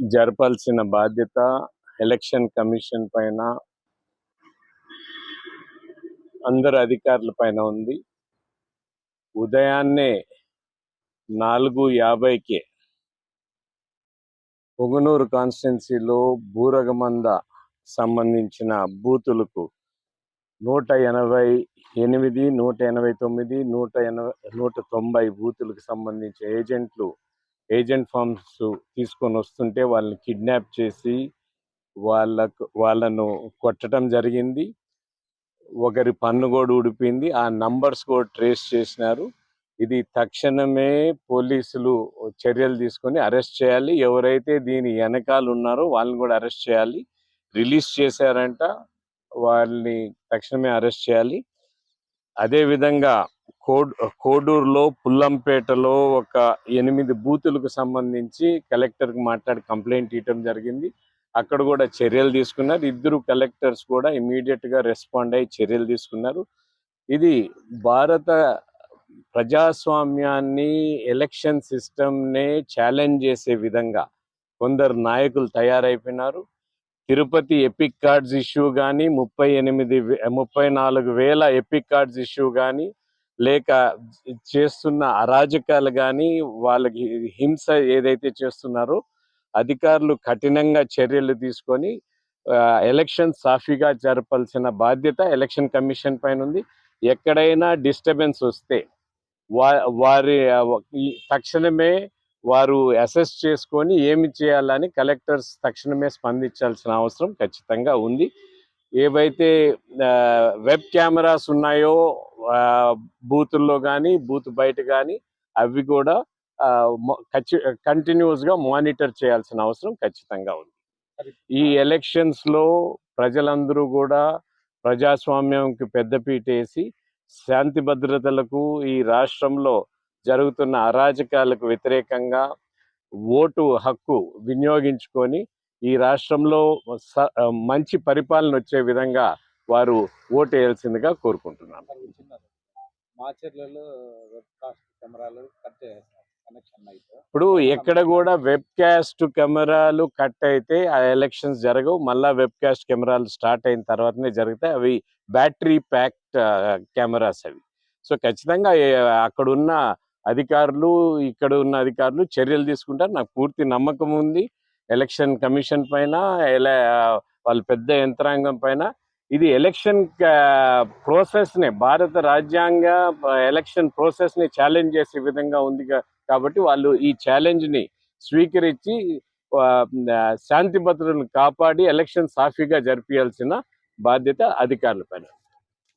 జరపాల్సిన బాధ్యత election commission పైన అందరు అధికారుల పైన ఉంది. ఉదయాన్నే నాలుగు యాభైకే పొగనూరు కాన్స్టిట్యున్సీలో బూరగమంద సంబంధించిన బూతులకు నూట ఎనభై ఎనిమిది నూట ఎనభై తొమ్మిది నూట ఎనభై నూట తొంభై బూతులకు సంబంధించిన ఏజెంట్లు ఏజెంట్ ఫామ్స్ తీసుకొని వస్తుంటే వాళ్ళని కిడ్నాప్ చేసి వాళ్ళకు వాళ్ళను కొట్టడం జరిగింది. ఒకరి పన్ను కూడా ఊడిపోయింది. ఆ నంబర్స్ కూడా ట్రేస్ చేసినారు. ఇది తక్షణమే పోలీసులు చర్యలు తీసుకొని అరెస్ట్ చేయాలి. ఎవరైతే దీని వెనకాల ఉన్నారో వాళ్ళని కూడా అరెస్ట్ చేయాలి. రిలీజ్ చేశారంట. వాళ్ళని తక్షణమే అరెస్ట్ చేయాలి. అదే విధంగా కోడ్ కోడూరులో పుల్లంపేటలో ఒక ఎనిమిది బూతులకు సంబంధించి కలెక్టర్కి మాట్లాడి కంప్లైంట్ ఇవ్వడం జరిగింది. అక్కడ కూడా చర్యలు తీసుకున్నారు. ఇద్దరు కలెక్టర్స్ కూడా ఇమీడియట్గా రెస్పాండ్ అయ్యి చర్యలు తీసుకున్నారు. ఇది భారత ప్రజాస్వామ్యాన్ని ఎలక్షన్ సిస్టమ్నే ఛాలెంజ్ చేసే విధంగా కొందరు నాయకులు తయారైపోయినారు. తిరుపతి ఎపిక్ కార్డ్స్ ఇష్యూ కానీ ముప్పై ఎనిమిది ముప్పై నాలుగు వేల ఎపిక్ కార్డ్స్ ఇష్యూ కానీ లేక చేస్తున్న అరాజకాలు కానీ వాళ్ళకి హింస ఏదైతే చేస్తున్నారో అధికారులు కఠినంగా చర్యలు తీసుకొని ఎలక్షన్ సాఫీగా జరపాల్సిన బాధ్యత ఎలక్షన్ కమిషన్ పైన ఉంది ఎక్కడైనా డిస్టర్బెన్స్ వస్తే వా వారి తక్షణమే వారు అసెస్ చేసుకొని ఏమి చేయాలని కలెక్టర్స్ తక్షణమే స్పందించాల్సిన అవసరం ఖచ్చితంగా ఉంది. ఏవైతే వెబ్ కెమెరాస్ ఉన్నాయో బూతుల్లో కానీ బూత్ బయట కానీ అవి కూడా కంటిన్యూస్గా మానిటర్ చేయాల్సిన అవసరం ఖచ్చితంగా ఉంది. ఈ ఎలక్షన్స్లో ప్రజలందరూ కూడా ప్రజాస్వామ్యంకి పెద్దపీట వేసి శాంతి భద్రతలకు ఈ రాష్ట్రంలో జరుగుతున్న అరాజకాలకు వ్యతిరేకంగా ఓటు హక్కు వినియోగించుకొని ఈ రాష్ట్రంలో మంచి పరిపాలన వచ్చే విధంగా వారు ఓటు వేయాల్సిందిగా కోరుకుంటున్నాను ఇప్పుడు ఎక్కడ కూడా వెబ్ కాస్ట్ కెమెరాలు కట్ అయితే ఆ ఎలక్షన్స్ జరగవు. మళ్ళా వెబ్ కాస్ట్ కెమెరాలు స్టార్ట్ అయిన తర్వాతనే జరుగుతాయి. అవి బ్యాటరీ ప్యాక్డ్ కెమెరాస్ అవి. సో ఖచ్చితంగా ఏ- అక్కడ ఉన్న అధికారులు ఇక్కడ ఉన్న అధికారులు చర్యలు తీసుకుంటారు. నాకు పూర్తి నమ్మకం ఉంది. ఎలక్షన్ కమిషన్ పైన ఎలా వాళ్ళ పెద్ద యంత్రాంగం పైన ఇది ఎలక్షన్ ప్రాసెస్ని భారత రాజ్యాంగ ఎలక్షన్ ప్రాసెస్ని ఛాలెంజ్ చేసే విధంగా ఉంది కాబట్టి వాళ్ళు ఈ ఛాలెంజ్ని స్వీకరించి శాంతి భద్రతలను కాపాడి ఎలక్షన్ సాఫీగా జరిపించాల్సిన బాధ్యత అధికారుల పైన